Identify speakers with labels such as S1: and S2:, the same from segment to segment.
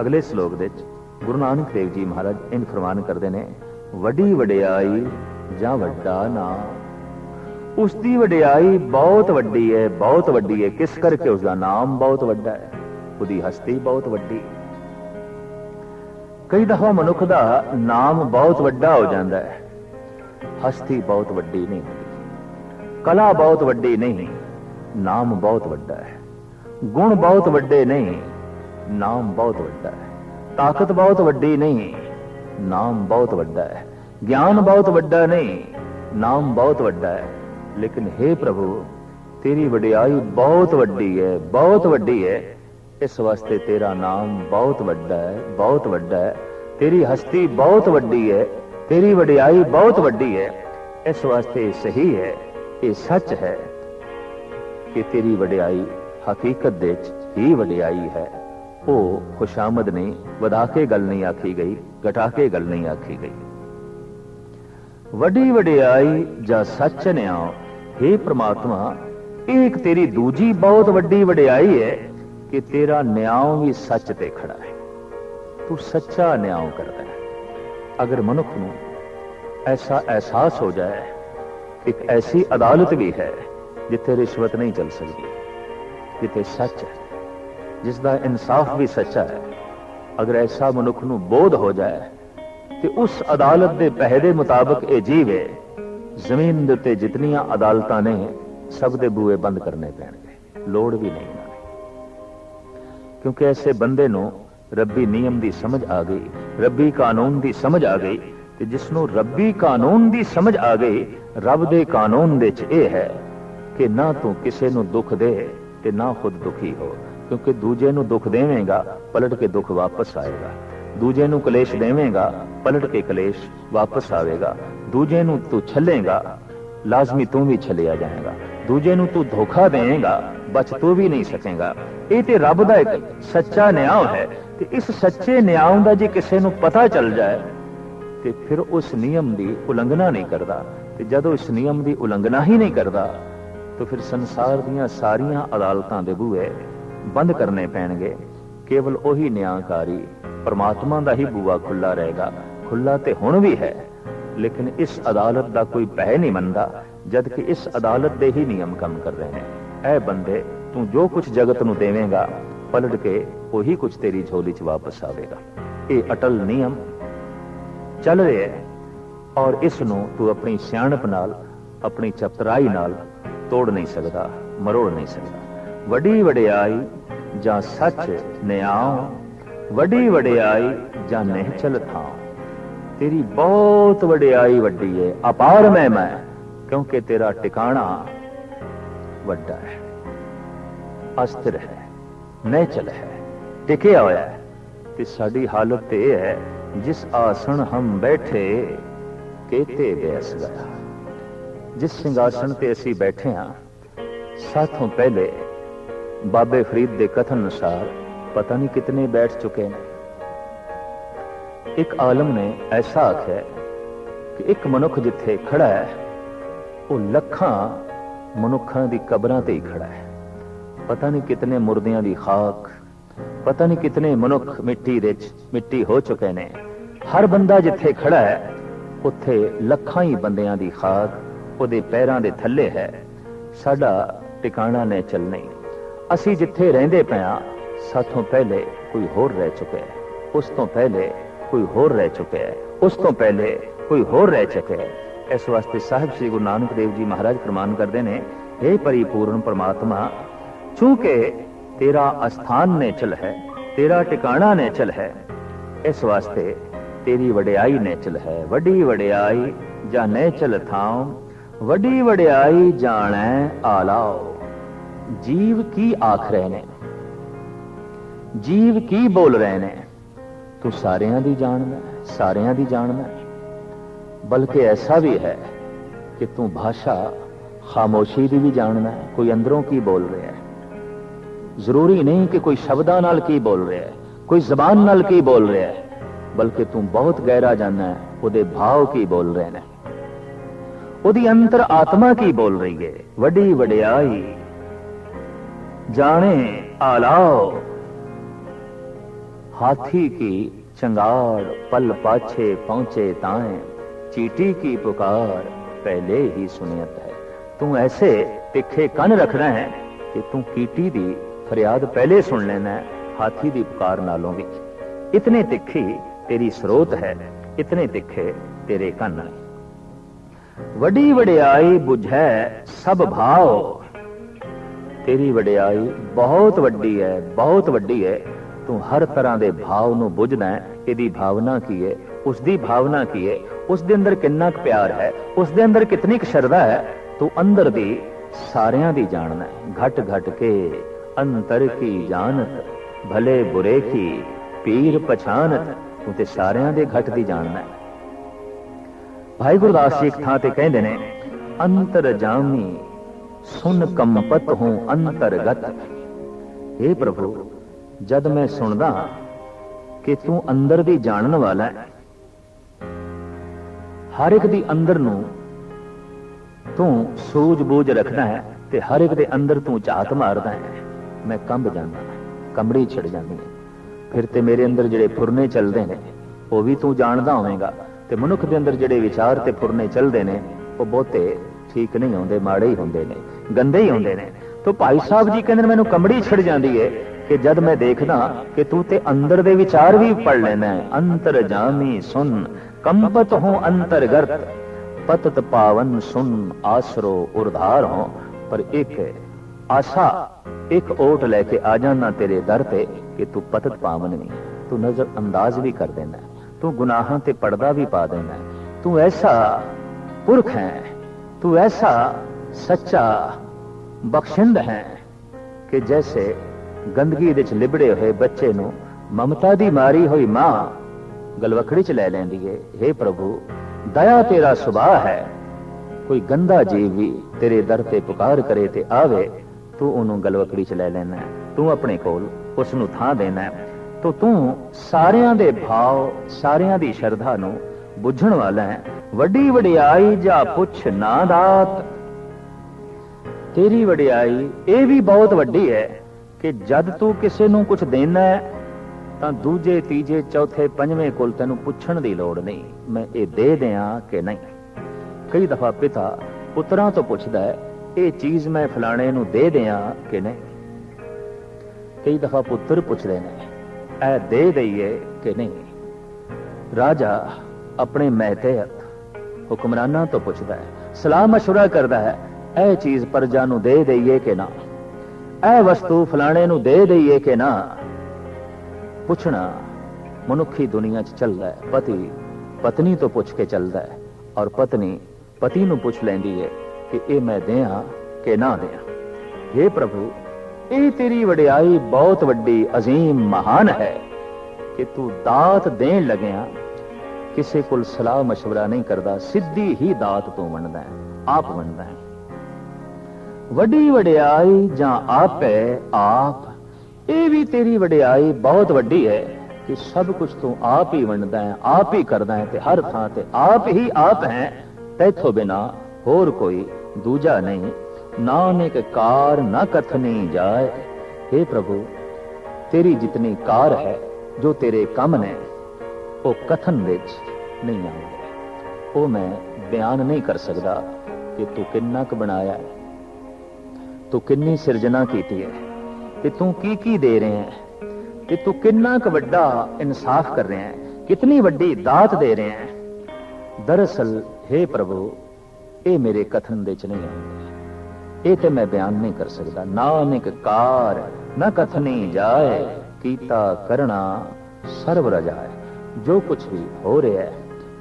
S1: ਅਗਲੇ ਸ਼ਲੋਕ ਦੇ ਵਿੱਚ ਗੁਰੂ ਨਾਨਕ ਦੇਵ ਜੀ ਮਹਾਰਾਜ ਇਨ ਫਰਮਾਨ ਕਰਦੇ ਨੇ, ਵੱਡੀ ਵਡਿਆਈ ਜਾਂ ਵੱਡਾ ਨਾਮ ਉਸ ਦੀ ਵਡਿਆਈ ਬਹੁਤ ਵੱਡੀ ਹੈ, ਬਹੁਤ ਵੱਡੀ ਹੈ। ਕਿਸ ਕਰਕੇ ਉਸ ਦਾ ਨਾਮ ਬਹੁਤ ਵੱਡਾ ਹੈ? ਉਹਦੀ ਹਸਤੀ ਬਹੁਤ ਵੱਡੀ। ਕਈ ਦਫਾ ਮਨੁੱਖ ਦਾ ਨਾਮ ਬਹੁਤ ਵੱਡਾ ਹੋ ਜਾਂਦਾ ਹੈ। ਹਸਤੀ ਬਹੁਤ ਵੱਡੀ ਨਹੀਂ ਹੁੰਦੀ। ਕਲਾ ਬਹੁਤ ਵੱਡੀ ਨਹੀਂ। ਨਾਮ ਬਹੁਤ ਵੱਡਾ ਹੈ। ਗੁਣ ਬਹੁਤ ਵੱਡੇ ਨਹੀਂ। ਨਾਮ ਬਹੁਤ ਵੱਡਾ ਹੈ। ਤਾਕਤ ਬਹੁਤ ਵੱਡੀ ਨਹੀਂ, ਨਾਮ ਬਹੁਤ ਵੱਡਾ ਹੈ। ਗਿਆਨ ਬਹੁਤ ਵੱਡਾ ਨਹੀਂ, ਨਾਮ ਬਹੁਤ ਵੱਡਾ ਹੈ। ਲੇਕਿਨ हे ਪ੍ਰਭੂ, ਤੇਰੀ ਵਡਿਆਈ ਬਹੁਤ ਵੱਡੀ ਹੈ, ਬਹੁਤ ਵੱਡੀ ਹੈ। ਇਸ ਵਾਸਤੇ ਤੇਰਾ ਨਾਮ ਬਹੁਤ ਵੱਡਾ ਹੈ, ਬਹੁਤ ਵੱਡਾ ਹੈ। ਤੇਰੀ ਹਸਤੀ ਬਹੁਤ ਵੱਡੀ ਹੈ, ਤੇਰੀ ਵਡਿਆਈ ਬਹੁਤ ਵੱਡੀ ਹੈ। ਇਸ ਵਾਸਤੇ ਸਹੀ ਹੈ, ਇਹ ਸੱਚ ਹੈ ਕਿ ਤੇਰੀ ਵਡਿਆਈ ਹਕੀਕਤ ਦੇ ਵਿੱਚ ਹੀ ਵਡਿਆਈ ਹੈ। ਉਹ ਖੁਸ਼ਾਮਦ ਨੇ ਵਧਾ ਕੇ ਗੱਲ ਨਹੀਂ ਆਖੀ ਗਈ ਘਟਾ ਕੇ ਗੱਲ ਨਹੀਂ ਆਖੀ ਗਈ। ਵੱਡੀ ਵਡਿਆਈ ਜਾਂ ਸੱਚ ਨਿਆਂ हे ਪ੍ਰਮਾਤਮਾ ਇਹ ਇੱਕ ਤੇਰੀ ਦੂਜੀ ਬਹੁਤ ਵੱਡੀ ਵਡਿਆਈ ਹੈ ਕਿ ਤੇਰਾ ਨਿਆਂ ਵੀ ਸੱਚ ਤੇ ਖੜਾ ਹੈ। ਤੂੰ ਸੱਚਾ ਨਿਆਂ ਕਰਦਾ ਹੈ। ਅਗਰ ਮਨੁੱਖ ਨੂੰ ਐਸਾ ਅਹਿਸਾਸ ਹੋ ਜਾਏ, ਇੱਕ ਐਸੀ ਅਦਾਲਤ ਵੀ ਹੈ ਜਿੱਥੇ ਰਿਸ਼ਵਤ ਨਹੀਂ ਚੱਲ ਸਕਦੀ, ਜਿੱਥੇ ਸੱਚ ਹੈ। ਜਿਸ ਦਾ ਇਨਸਾਫ ਵੀ ਸੱਚਾ ਹੈ। ਅਗਰ ਐਸਾ ਮਨੁੱਖ ਨੂੰ ਬੋਧ ਹੋ ਜਾਏ, ਤੇ ਉਸ ਅਦਾਲਤ ਦੇ ਪਹਿਦੇ ਮੁਤਾਬਕ ਇਹ ਜੀਵੇ ਜ਼ਮੀਨ ਦੇ ਉੱਤੇ ਜਿਤਨੀਆਂ ਅਦਾਲਤਾਂ ਨੇ, ਸਭ ਦੇ ਬੂਏ ਬੰਦ ਕਰਨੇ ਪੈਣਗੇ। ਲੋੜ ਵੀ ਨਹੀਂ ਨਾ ਕਿਉਂਕਿ ਐਸੇ ਬੰਦੇ ਨੂੰ ਰੱਬੀ ਨਿਯਮ ਦੀ ਸਮਝ ਆ ਗਈ, ਰੱਬੀ ਕਾਨੂੰਨ ਦੀ ਸਮਝ ਆ ਗਈ, ਤੇ ਜਿਸ ਨੂੰ ਰੱਬੀ ਕਾਨੂੰਨ ਦੀ ਸਮਝ ਆ ਗਈ, ਰੱਬ ਦੇ ਕਾਨੂੰਨ ਦੇ ਚ ਇਹ ਹੈ ਕਿ ਨਾ ਤੂੰ ਕਿਸੇ ਨੂੰ ਦੁੱਖ ਦੇ ਤੇ ਨਾ ਖੁਦ ਦੁਖੀ ਹੋ। ਕਿਉਂਕਿ ਦੂਜੇ ਨੂੰ ਦੁੱਖ ਦੇਵੇਂਗਾ, ਪਲਟ ਕੇ ਦੁੱਖ ਵਾਪਸ ਆਏਗਾ। ਦੂਜੇ ਨੂੰ ਕਲੇਸ਼ ਦੇਵੇਂਗਾ, ਪਲਟ ਕੇ ਕਲੇਸ਼ ਵਾਪਸ ਆਵੇਗਾ। ਦੂਜੇ ਨੂੰ ਤੂੰ ਛੱਲੇਗਾ, ਲਾਜ਼ਮੀ ਤੂੰ ਵੀ ਛਲਿਆ ਜਾਏਗਾ। ਦੂਜੇ ਨੂੰ ਤੂੰ ਧੋਖਾ ਦੇਵੇਂਗਾ, ਬਚ ਤੂੰ ਵੀ ਨਹੀਂ ਸਕੇਗਾ। ਇਹ ਤੇ ਰੱਬ ਦਾ ਇੱਕ ਸੱਚਾ ਨਿਆਂ ਹੈ ਤੇ ਇਸ ਸੱਚੇ ਨਿਆਂ ਦਾ ਜੇ ਕਿਸੇ ਨੂੰ ਪਤਾ ਚੱਲ ਜਾਏ, ਤੇ ਫਿਰ ਉਸ ਨਿਯਮ ਦੀ ਉਲੰਘਣਾ ਨਹੀਂ ਕਰਦਾ। ਤੇ ਜਦੋਂ ਇਸ ਨਿਯਮ ਦੀ ਉਲੰਘਣਾ ਹੀ ਨਹੀਂ ਕਰਦਾ, ਤਾਂ ਫਿਰ ਸੰਸਾਰ ਦੀਆਂ ਸਾਰੀਆਂ ਅਦਾਲਤਾਂ ਦੇ ਬੂਹੇ ਬੰਦ ਕਰਨੇ ਪੈਣਗੇ। ਕੇਵਲ ਉਹੀ ਨਿਆਂਕਾਰੀ, ਪਰਮਾਤਮਾ ਦਾ ਹੀ ਬੂਆ ਖੁੱਲਾ ਰਹੇਗਾ। ਖੁੱਲਾ ਤੇ ਹੁਣ ਵੀ ਹੈ, ਲੇਕਿਨ ਇਸ ਅਦਾਲਤ ਦਾ ਕੋਈ ਪਹਿ ਨਹੀਂ ਮੰਨਦਾ ਜਦ ਕਿ ਇਸ ਅਦਾਲਤ ਦੇ ਹੀ ਨਿਯਮ ਕੰਮ ਕਰ ਰਹੇ ਨੇ। ਐ ਬੰਦੇ, ਤੂੰ ਜੋ ਕੁਝ ਜਗਤ ਨੂੰ ਦੇਵੇਂਗਾ, ਪਲਟ ਕੇ ਉਹੀ ਕੁਝ ਤੇਰੀ ਝੋਲੀ 'ਚ ਵਾਪਸ ਆਵੇਗਾ। ਇਹ ਅਟਲ ਨਿਯਮ ਚੱਲ ਰਿਹਾ ਹੈ, ਔਰ ਇਸ ਨੂੰ ਤੂੰ ਆਪਣੀ ਸਿਆਣਪ ਨਾਲ, ਆਪਣੀ ਚਪਤਰਾਈ ਨਾਲ ਤੋੜ ਨਹੀਂ ਸਕਦਾ, ਮਰੋੜ ਨਹੀਂ ਸਕਦਾ। ਵੱਡੀ ਵਡਿਆਈ ਜਾਂ ਸੱਚ ਨਿਆਂ, ਵੱਡੀ ਵਡਿਆਈ ਜਾਂ ਨਹਿਚਲ ਥਾਂ। ਤੇਰੀ ਬਹੁਤ ਵਡਿਆਈ ਵੱਡੀ ਹੈ ਅਪਾਰ ਮਹਿਮਾ ਮੈਂ, ਕਿਉਂਕਿ ਤੇਰਾ ਟਿਕਾਣਾ ਵੱਡਾ ਹੈ। ਅਸਥਿਰ ਹੈ, ਨਹਿਚਲ ਹੈ, ਟਿਕਿਆ ਹੋਇਆ ਹੈ। ਤੇ ਸਾਡੀ ਹਾਲਤ ਇਹ ਹੈ, ਜਿਸ ਆਸਣ ਹਮ ਬੈਠੇ, ਕੇਤੇ ਬੈਸ ਗਿਆ ਜਿਸ ਸਿੰਘਾਸਣ ਤੇ ਅਸੀਂ ਬੈਠੇ ਹਾਂ, ਸਾਥੋਂ ਪਹਿਲੇ ਬਾਬੇ ਫਰੀਦ ਦੇ ਕਥਨ ਅਨੁਸਾਰ ਪਤਾ ਨਹੀਂ ਕਿਤਨੇ ਬੈਠ ਚੁੱਕੇ ਨੇ। ਇੱਕ ਆਲਮ ਨੇ ਐਸਾ ਆਖਿਆ ਕਿ ਇੱਕ ਮਨੁੱਖ ਜਿੱਥੇ ਖੜਾ ਹੈ, ਉਹ ਲੱਖਾਂ ਮਨੁੱਖਾਂ ਦੀ ਕਬਰਾਂ ਤੇ ਹੀ ਖੜਾ ਹੈ। ਪਤਾ ਨਹੀਂ ਕਿਤਨੇ ਮੁਰਦਿਆਂ ਦੀ ਖਾਕ, ਪਤਾ ਨਹੀਂ ਕਿਤਨੇ ਮਨੁੱਖ ਮਿੱਟੀ ਦੇ ਵਿੱਚ ਮਿੱਟੀ ਹੋ ਚੁੱਕੇ ਨੇ। ਹਰ ਬੰਦਾ ਜਿੱਥੇ ਖੜਾ ਹੈ, ਉੱਥੇ ਲੱਖਾਂ ਹੀ ਬੰਦਿਆਂ ਦੀ ਖਾਕ, ਉਹਦੇ ਪੈਰਾਂ ਦੇ ਥੱਲੇ ਹੈ। ਸਾਡਾ ਟਿਕਾਣਾ ਨੇ ਚੱਲਣੀ ਅਸੀਂ ਜਿੱਥੇ ਰਹਿੰਦੇ ਪਿਆ ਸਾਥੋਂ ਪਹਿਲੇ ਕੋਈ ਹੋਰ ਰਹਿ ਚੁੱਕਿਆ ਉਸ ਤੋਂ ਪਹਿਲੇ ਕੋਈ ਹੋਰ ਰਹਿ ਚੁੱਕਿਆ ਉਸ ਤੋਂ ਪਹਿਲੇ ਕੋਈ ਹੋਰ ਰਹਿ ਚੁੱਕਿਆ ਇਸ ਵਾਸਤੇ ਸਾਹਿਬ ਸ੍ਰੀ ਗੁਰੂ ਨਾਨਕ ਦੇਵ ਜੀ ਮਹਾਰਾਜ ਫਰਮਾਨ ਕਰਦੇ ਨੇ हे ਪਰਿਪੂਰਨ ਪਰਮਾਤਮਾ, ਚੂੰਕਿ ਤੇਰਾ ਅਸਥਾਨ ਨੇਚਲ ਹੈ, ਤੇਰਾ ਟਿਕਾਣਾ ਨੇ ਹੈ, ਇਸ ਵਾਸਤੇ ਤੇਰੀ ਵਡਿਆਈ ਨੇ ਹੈ। ਵੱਡੀ ਵਡਿਆਈ ਜਾਂ ਨੇ ਥਾਂ ਵੱਡੀ ਵਡਿਆਈ ਜਾਣੈ ਆਲਾਓ। ਜੀਵ ਕੀ ਆਖ ਰਹੇ ਨੇ? ਜੀਵ ਕੀ ਬੋਲ ਰਹੇ ਨੇ? ਤੂੰ ਸਾਰਿਆਂ ਦੀ ਜਾਣਦਾ ਸਾਰਿਆਂ ਦੀ ਜਾਣਦਾ ਬਲਕਿ ਐਸਾ ਵੀ ਹੈ ਕਿ ਤੂੰ ਭਾਸ਼ਾ ਖਾਮੋਸ਼ੀ ਦੀ ਵੀ ਜਾਣਦਾ ਹੈ ਕੋਈ ਅੰਦਰੋਂ ਕੀ ਬੋਲ ਰਿਹਾ ਹੈ? ਜ਼ਰੂਰੀ ਨਹੀਂ ਕਿ ਕੋਈ ਸ਼ਬਦਾਂ ਨਾਲ ਕੀ ਬੋਲ ਰਿਹਾ ਹੈ, ਕੋਈ ਜ਼ਬਾਨ ਨਾਲ ਕੀ ਬੋਲ ਰਿਹਾ ਹੈ, ਬਲਕਿ ਤੂੰ ਬਹੁਤ ਗਹਿਰਾ ਜਾਣਦਾ ਹੈ ਉਹਦੇ ਭਾਵ ਕੀ ਬੋਲ ਰਹੇ ਨੇ। ਉਹਦੀ ਅੰਤਰ ਆਤਮਾ ਕੀ ਬੋਲ ਰਹੀ ਹੈ ਵੱਡੀ ਵਡਿਆਈ। जाने आलाओ हाथी की चंगार पल पाछे पहुंचे ताए चीटी की पुकार पहले ही सुनियत है ਤੂੰ ਐਸੇ ਤਿੱਖੇ ਕੰਨ ਰੱਖਣਾ ਹੈ ਕਿ ਤੂੰ ਕੀਟੀ ਦੀ ਫਰਿਆਦ ਪਹਿਲੇ ਸੁਣ ਲੈਣਾ ਹੈ, ਹਾਥੀ ਦੀ ਪੁਕਾਰ ਨਾਲੋਂ ਵੀ। ਇਤਨੇ ਤਿੱਖੀ ਤੇਰੀ ਸਰੋਤ ਹੈ, ਇਤਨੇ ਤਿੱਖੇ ਤੇਰੇ ਕੰਨ ਵੱਡੀ ਵਡਿਆਈ ਬੁਝੈ ਸਭ ਭਾਉ ਤੇਰੀ ਵਡਿਆਈ ਬਹੁਤ ਵੱਡੀ ਹੈ ਬਹੁਤ ਵੱਡੀ ਹੈ। ਤੂੰ ਹਰ ਤਰ੍ਹਾਂ ਦੇ ਭਾਵ ਨੂੰ ਬੁੱਝਦਾ ਹੈ ਇਹਦੀ ਭਾਵਨਾ ਕੀ ਹੈ ਉਸ ਦੀ ਭਾਵਨਾ ਕੀ ਹੈ ਉਸ ਦੇ ਅੰਦਰ ਕਿੰਨਾ ਕੁ ਪਿਆਰ ਹੈ ਉਸ ਦੇ ਅੰਦਰ ਕਿਤਨੀ ਕੁ ਸ਼ਰਧਾ ਹੈ ਤੂੰ ਅੰਦਰ ਦੀ ਸਾਰਿਆਂ ਦੀ ਜਾਣਦਾ ਹੈ। ਘਟ ਘਟ ਕੇ ਅੰਤਰ ਕੀ ਜਾਣਤ ਭਲੇ ਬੁਰੇ ਕੀ ਪੀਰ ਪਛਾਨਤ ਤੂੰ ਤੇ ਸਾਰਿਆਂ ਦੇ ਘਟ ਦੀ ਜਾਣਦਾ ਹੈ। ਭਾਈ ਗੁਰਦਾਸ ਜੀ ਇੱਕ ਥਾਂ ਤੇ ਕਹਿੰਦੇ ਨੇ ਅੰਤਰ ਜਾਮੀ ਸੁਨ ਕੰਪਤ ਹੂੰ ਅੰਤਰਗਤ। हे ਪ੍ਰਭੂ, ਜਦ ਮੈਂ ਸੁਣਦਾ ਕਿ ਤੂੰ ਅੰਦਰ ਦੀ ਜਾਣਨ ਵਾਲਾ ਹੈ, ਹਰ ਇੱਕ ਦੀ ਅੰਦਰ ਨੂੰ ਤੂੰ ਸੂਝ-ਬੂਝ ਰੱਖਦਾ ਹੈ ਤੇ ਹਰ ਇੱਕ ਦੇ ਅੰਦਰ ਤੂੰ ਝਾਤ ਮਾਰਦਾ ਹੈ। ਮੈਂ ਕੰਬ ਜਾਂਦਾ, ਕੰਬੜੀ ਛਿੜ ਜਾਂਦੀ ਹੈ। ਫਿਰ ਤੇ ਮੇਰੇ ਅੰਦਰ ਜਿਹੜੇ ਫੁਰਨੇ ਚੱਲਦੇ ਨੇ, ਉਹ ਵੀ ਤੂੰ ਜਾਣਦਾ ਹੋਵੇਂਗਾ। ਤੇ ਮਨੁੱਖ ਦੇ ਅੰਦਰ ਜਿਹੜੇ ਵਿਚਾਰ ਤੇ ਫੁਰਨੇ ਚੱਲਦੇ ਨੇ, ਉਹ ਬਹੁਤੇ ਠੀਕ ਨਹੀਂ ਹੁੰਦੇ ਮਾੜੇ ਹੀ ਹੁੰਦੇ ਨੇ ਗੰਦੇ ਹੀ ਹੁੰਦੇ ਨੇ। ਤੋ ਭਾਈ ਸਾਹਿਬ ਜੀ ਕਹਿੰਦੇ ਨੇ ਮੈਨੂੰ ਕੰਬੜੀ ਛਿੜ ਜਾਂਦੀ ਏ ਕਿ ਜਦ ਮੈਂ ਦੇਖਦਾ ਕਿ ਤੂੰ ਤੇ ਅੰਦਰ ਦੇ ਵਿਚਾਰ ਵੀ ਪੜ ਲੈਣਾ ਹੈ ਅੰਤਰ ਜਾਮੀ ਸੁਨ ਕੰਪਤ ਹੂੰ ਅੰਤਰਗਤ। ਪਤਤ ਪਾਵਨ ਸੁਨ ਆਸਰੋ ਉਰਧਾਰ ਹੋ। ਪਰ ਇੱਕ ਆਸ਼ਾ ਇੱਕ ਓਟ ਲੈ ਕੇ ਆ ਜਾਣਾ ਤੇਰੇ ਦਰ ਤੇ ਕਿ ਤੂੰ ਪਤਤ ਪਾਵਨ ਨਹੀਂ। ਤੂੰ ਨਜ਼ਰ ਅੰਦਾਜ਼ ਵੀ ਕਰ ਦੇਣਾ ਤੂੰ ਗੁਨਾਹਾਂ ਤੇ ਪਰਦਾ ਵੀ ਪਾ ਦੇਣਾ ਤੂੰ ਐਸਾ ਪੁਰਖ ਹੈ ਤੂੰ ਐਸਾ ਸੱਚਾ ਬਖਸ਼ਿੰਦ ਹੈ ਕਿ ਜੈਸੇ ਗੰਦਗੀ ਵਿੱਚ ਲਿਬੜੇ ਹੋਏ ਬੱਚੇ ਨੂੰ ਮਮਤਾ ਦੀ ਮਾਰੀ ਹੋਈ ਮਾਂ ਗਲਵਕੜੀ ਚ ਲੈ ਲੈਂਦੀ ਏ हे ਪ੍ਰਭੂ ਦਇਆ ਤੇਰਾ ਸੁਭਾਅ ਹੈ ਕੋਈ ਗੰਦਾ ਜੀਵ ਵੀ ਤੇਰੇ ਦਰ ਤੇ ਪੁਕਾਰ ਕਰੇ ਤੇ ਆਵੇ ਤੂੰ ਉਹਨੂੰ ਗਲਵਕੜੀ ਚ ਲੈ ਲੈਣਾ ਤੂੰ ਆਪਣੇ ਕੋਲ ਉਸ ਨੂੰ ਥਾਂ ਦੇਣਾ ਤੋ ਤੂੰ ਸਾਰਿਆਂ ਦੇ ਭਾਵ ਸਾਰਿਆਂ ਦੀ ਸ਼ਰਧਾ ਨੂੰ ਬੁੱਝਣ ਵਾਲਾ ਹੈ ਵੱਡੀ ਵਡਿਆਈ ਜਾਂ ਪੁੱਛ ਨਾ ਦਾਤ। ਤੇਰੀ ਵਡਿਆਈ ਇਹ ਵੀ ਬਹੁਤ ਵੱਡੀ ਹੈ ਕਿ ਜਦ ਤੂੰ ਕਿਸੇ ਨੂੰ ਕੁਝ ਦੇਣਾ ਹੈ, ਤਾਂ ਦੂਜੇ, ਤੀਜੇ, ਚੌਥੇ, ਪੰਜਵੇਂ ਕੋਲ ਤੈਨੂੰ ਪੁੱਛਣ ਦੀ ਲੋੜ ਨਹੀਂ। ਮੈਂ ਇਹ ਦੇ ਦਿਆਂ ਕਿ ਨਹੀਂ। ਕਈ ਦਫਾ ਪਿਤਾ ਪੁੱਤਰਾਂ ਤੋਂ ਪੁੱਛਦਾ ਹੈ, ਇਹ ਚੀਜ਼ ਮੈਂ ਫਲਾਣੇ ਨੂੰ ਦੇ ਦਿਆਂ ਕਿ ਨਹੀਂ? ਕਈ ਦਫਾ ਪੁੱਤਰ ਪੁੱਛਦੇ ਨੇ ਐ ਦੇ ਦਈਏ ਕਿ ਨਹੀਂ? ਰਾਜਾ ਆਪਣੇ ਮਹਿਤੇਤ ਹੁਕਮਰਾਨਾਂ ਤੋਂ ਪੁੱਛਦਾ ਹੈ ਸਲਾਹ مشورہ ਕਰਦਾ ਹੈ ਇਹ ਚੀਜ਼ ਪਰਜਾ ਨੂੰ ਦੇ ਦਈਏ ਕਿ ਨਾ ਇਹ ਵਸਤੂ ਫਲਾਣੇ ਨੂੰ ਦੇ ਦਈਏ ਕਿ ਨਾ ਪੁੱਛਣਾ ਮਨੁੱਖੀ ਦੁਨੀਆ 'ਚ ਚੱਲਦਾ ਹੈ ਪਤੀ ਪਤਨੀ ਤੋਂ ਪੁੱਛ ਕੇ ਚੱਲਦਾ ਹੈ ਔਰ ਪਤਨੀ ਪਤੀ ਨੂੰ ਪੁੱਛ ਲੈਂਦੀ ਹੈ ਕਿ ਇਹ ਮੈਂ ਦਿਆਂ ਕਿ ਨਾ ਦਿਆਂ हे ਪ੍ਰਭੂ ਇਹ ਤੇਰੀ ਵਡਿਆਈ ਬਹੁਤ ਵੱਡੀ ਅਜ਼ੀਮ ਮਹਾਨ ਹੈ ਕਿ ਤੂੰ ਦਾਤ ਦੇਣ ਲੱਗਿਆ ਕਿਸੇ ਕੋਲ ਸਲਾਹ مشورہ ਨਹੀਂ ਕਰਦਾ ਸਿੱਧੀ ਹੀ ਦਾਤ ਤੋਂ ਵੰਡਦਾ ਹੈ ਆਪ ਵੰਡਦਾ ਹੈ ਵੱਡੀ ਵਡਿਆਈ ਜਾਂ ਆਪੇ ਆਪ ਇਹ ਵੀ ਤੇਰੀ ਵਡਿਆਈ ਬਹੁਤ ਵੱਡੀ ਹੈ ਕਿ ਸਭ ਕੁਝ ਤੂੰ ਆਪ ਹੀ ਵੰਡਦਾ ਹੈ ਆਪ ਹੀ ਕਰਦਾ ਹੈ ਤੇ ਹਰ ਥਾਂ ਤੇ ਆਪ ਹੀ ਆਪ ਹੈ ਤੈਥੋਂ ਬਿਨਾ ਹੋਰ ਕੋਈ ਦੂਜਾ ਨਹੀਂ ਨਾਨਕ ਕਾਰ ਨਾ ਕਥਨੀ ਜਾਏ हे ਪ੍ਰਭੂ ਤੇਰੀ ਜਿਤਨੀ ਕਾਰ ਹੈ ਜੋ ਤੇਰੇ ਕੰਮ ਨੇ ਉਹ ਕਥਨ ਵਿੱਚ ਨਹੀਂ ਆਉਂਦੇ। ਉਹ ਮੈਂ ਬਿਆਨ ਨਹੀਂ ਕਰ ਸਕਦਾ ਕਿ ਤੂੰ ਕਿੰਨਾ ਕੁ ਬਣਾਇਆ ਹੈ। ਤੂੰ ਕਿੰਨੀ ਸਿਰਜਣਾ ਕੀਤੀ ਹੈ ਤੇ ਤੂੰ ਕੀ ਕੀ ਦੇ ਰਿਹਾ ਹੈ। ਤੇ ਤੂੰ ਕਿੰਨਾ ਕੁ ਵੱਡਾ ਇਨਸਾਫ ਕਰ ਰਿਹਾ ਹੈ। ਕਿਤਨੀ ਵੱਡੀ ਦਾਤ ਦੇ ਰਿਹਾ ਹੈ। ਦਰਅਸਲ हे ਪ੍ਰਭੂ, ਇਹ ਮੇਰੇ ਕਥਨ ਦੇ ਚ ਨਹੀਂ ਆਉਂਦੇ। ਇਹ ਤੇ ਮੈਂ ਬਿਆਨ ਨਹੀਂ ਕਰ ਸਕਦਾ। ਨਾਨਕ ਕਾਰ, ਨਾ ਕਥਨੀ ਜਾਏ, ਕੀਤਾ ਕਰਣਾ ਸਰਵ ਰਜਾਏ। ਜੋ ਕੁਝ ਵੀ ਹੋ ਰਿਹਾ ਹੈ,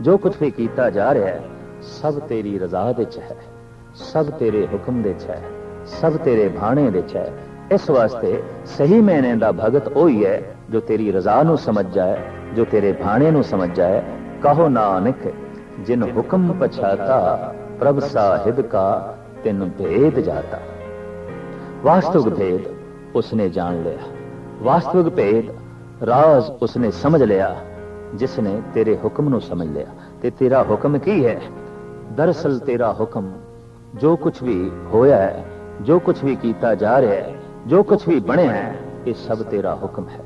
S1: ਜੋ ਕੁਝ ਵੀ ਕੀਤਾ ਜਾ ਰਿਹਾ ਹੈ, ਸਭ ਤੇਰੀ ਰਜ਼ਾ ਦੇ ਚ ਹੈ, ਸਭ ਤੇਰੇ ਹੁਕਮ ਦੇ ਚ ਹੈ, ਸਭ ਤੇਰੇ ਭਾਣੇ ਦੇ ਚ ਹੈ। ਇਸ ਵਾਸਤੇ ਸਹੀ ਮੈਨੇ ਦਾ ਭਗਤ ਉਹੀ ਹੈ ਜੋ ਤੇਰੀ ਰਜ਼ਾ ਨੂੰ ਸਮਝ ਜਾਏ ਜੋ ਤੇਰੇ ਭਾਣੇ ਨੂੰ ਸਮਝ ਜਾਏ ਕਹੋ ਨਾਨਕ, ਜਿਨ ਹੁਕਮ ਪਛਾਤਾ, ਪ੍ਰਭ ਸਾਹਿਬ ਕਾ ਤਿਨ ਭੇਦ ਜਾਤਾ। ਵਾਸਤਵਿਕ ਭੇਦ ਉਸਨੇ ਜਾਣ ਲਿਆ। ਵਾਸਤਵਿਕ ਭੇਦ ਰਾਜ਼ ਉਸਨੇ ਸਮਝ ਲਿਆ। ਜਿਸ ਨੇ ਤੇਰੇ ਹੁਕਮ ਨੂੰ ਸਮਝ ਲਿਆ ਤੇ ਤੇਰਾ ਹੁਕਮ ਕੀ ਹੈ ਦਰਅਸਲ ਤੇਰਾ ਹੁਕਮ ਜੋ ਕੁਝ ਵੀ ਹੋਇਆ ਹੈ ਜੋ ਕੁਝ ਵੀ ਕੀਤਾ ਜਾ ਰਿਹਾ ਹੈ ਜੋ ਕੁਝ ਵੀ ਬਣਿਆ ਹੈ ਇਹ ਸਭ ਤੇਰਾ ਹੁਕਮ ਹੈ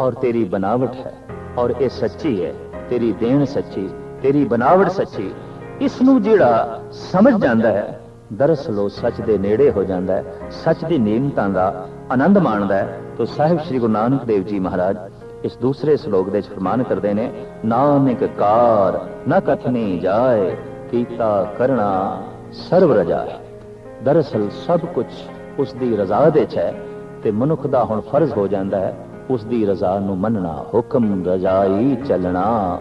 S1: ਔਰ ਤੇਰੀ ਬਨਾਵਟ ਹੈ ਔਰ ਇਹ ਸੱਚੀ ਹੈ ਤੇਰੀ ਦੇਣ ਸੱਚੀ ਤੇਰੀ ਬਨਾਵਟ ਸੱਚੀ ਇਸ ਨੂੰ ਜਿਹੜਾ ਸਮਝ ਜਾਂਦਾ ਹੈ ਦਰਅਸਲ ਉਹ ਸੱਚ ਦੇ ਨੇੜੇ ਹੋ ਜਾਂਦਾ ਹੈ ਸੱਚ ਦੀ ਨੀਮਤਾਂ ਦਾ ਆਨੰਦ ਮਾਣਦਾ ਹੈ ਤਾਂ ਸਾਹਿਬ ਸ੍ਰੀ ਗੁਰੂ ਨਾਨਕ ਦੇਵ ਜੀ ਮਹਾਰਾਜ ਇਸ ਦੂਸਰੇ ਸ਼ਲੋਕ ਦੇ ਵਿੱਚ ਫਰਮਾਨ ਕਰਦੇ ਨੇ, ਨਾਨਕ ਕਾਰ ਨ ਕਥਨੀ ਜਾਏ, ਕੀਤਾ ਕਰਣਾ ਸਰਵ ਰਜਾਏ ਦਰਅਸਲ ਸਭ ਕੁਝ ਉਸ ਦੀ ਰਜ਼ਾ ਦੇ ਚ ਹੈ ਤੇ ਮਨੁੱਖ ਦਾ ਹੁਣ ਫਰਜ਼ ਹੋ ਜਾਂਦਾ ਹੈ, ਉਸ ਦੀ ਰਜ਼ਾ ਨੂੰ ਮੰਨਣਾ, ਹੁਕਮ ਰਜਾਈ ਚੱਲਣਾ,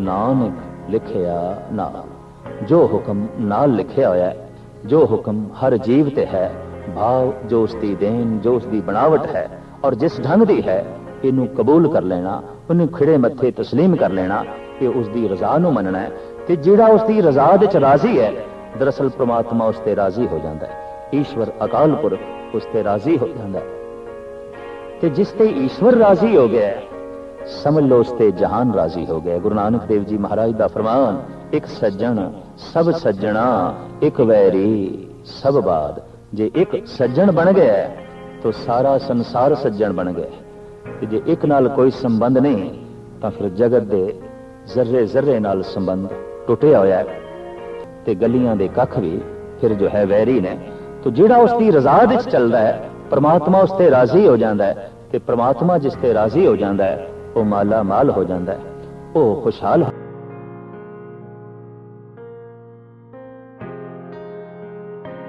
S1: ਨਾਨਕ ਲਿਖਿਆ ਨਾ। ਜੋ ਹੁਕਮ ਨਾਲ ਲਿਖਿਆ ਹੋਇਆ ਹੈ, ਜੋ ਹੁਕਮ ਹਰ ਜੀਵ ਤੇ ਹੈ, ਭਾਵ ਜੋ ਉਸ ਦੀ ਦੇਣ, ਜੋ ਉਸ ਦੀ ਬਣਾਵਟ ਹੈ, ਔਰ ਜਿਸ ਢੰਗ ਦੀ ਹੈ ਇਹਨੂੰ ਕਬੂਲ ਕਰ ਲੈਣਾ ਉਹਨੂੰ ਖਿੜੇ ਮੱਥੇ تسلیم ਕਰ ਲੈਣਾ ਕਿ ਉਸ ਦੀ ਰਜ਼ਾ ਨੂੰ ਮੰਨਣਾ ਹੈ ਤੇ ਜਿਹੜਾ ਉਸ ਦੀ ਰਜ਼ਾ ਦੇ ਚ ਰਾਜ਼ੀ ਹੈ ਦਰਅਸਲ ਪ੍ਰਮਾਤਮਾ ਉਸ ਤੇ ਰਾਜ਼ੀ ਹੋ ਜਾਂਦਾ ਹੈ ਈਸ਼ਵਰ ਅਕਾਲ ਪੁਰਖ ਉਸ ਤੇ ਰਾਜ਼ੀ ਹੋ ਜਾਂਦਾ ਹੈ ਤੇ ਜਿਸ ਤੇ ਈਸ਼ਵਰ ਰਾਜ਼ੀ ਹੋ ਗਿਆ ਹੈ, ਸਮਝ ਲਓ ਉਸ ਤੇ ਜਹਾਨ ਰਾਜ਼ੀ ਹੋ ਗਿਆ ਗੁਰੂ ਨਾਨਕ ਦੇਵ ਜੀ ਮਹਾਰਾਜ ਦਾ ਫਰਮਾਨ ਇੱਕ ਸੱਜਣ ਸਭ ਸੱਜਣਾ ਇੱਕ ਵੈਰੀ ਸਭ ਬਾਦ ਜੇ ਇੱਕ ਸੱਜਣ ਬਣ ਗਿਆ ਹੈ, ਤਾਂ ਸਾਰਾ ਸੰਸਾਰ ਸੱਜਣ ਬਣ ਗਿਆ ਹੈ। ਜੇ ਇੱਕ ਨਾਲ ਕੋਈ ਸੰਬੰਧ ਨਹੀਂ, ਤਾਂ ਫਿਰ ਜਗਤ ਦੇ ਜ਼ਰਰੇ ਜ਼ਰਰੇ ਨਾਲ ਸੰਬੰਧ ਟੁੱਟਿਆ ਹੋਇਆ ਹੈ ਤੇ ਗਲੀਆਂ ਦੇ ਕੱਖ ਵੀ ਫਿਰ ਜੋ ਹੈ ਵੈਰੀ ਨੇ ਤੋ ਜਿਹੜਾ ਉਸ ਦੀ ਰਜ਼ਾ ਵਿੱਚ ਚੱਲਦਾ ਹੈ, ਪਰਮਾਤਮਾ ਉਸ ਤੇ ਰਾਜ਼ੀ ਹੋ ਜਾਂਦਾ ਹੈ ਤੇ ਪਰਮਾਤਮਾ ਜਿਸ ਤੇ ਰਾਜ਼ੀ ਹੋ ਜਾਂਦਾ ਹੈ, ਉਹ ਮਾਲਾ ਮਾਲ ਹੋ ਜਾਂਦਾ ਹੈ, ਉਹ ਖੁਸ਼ਹਾਲ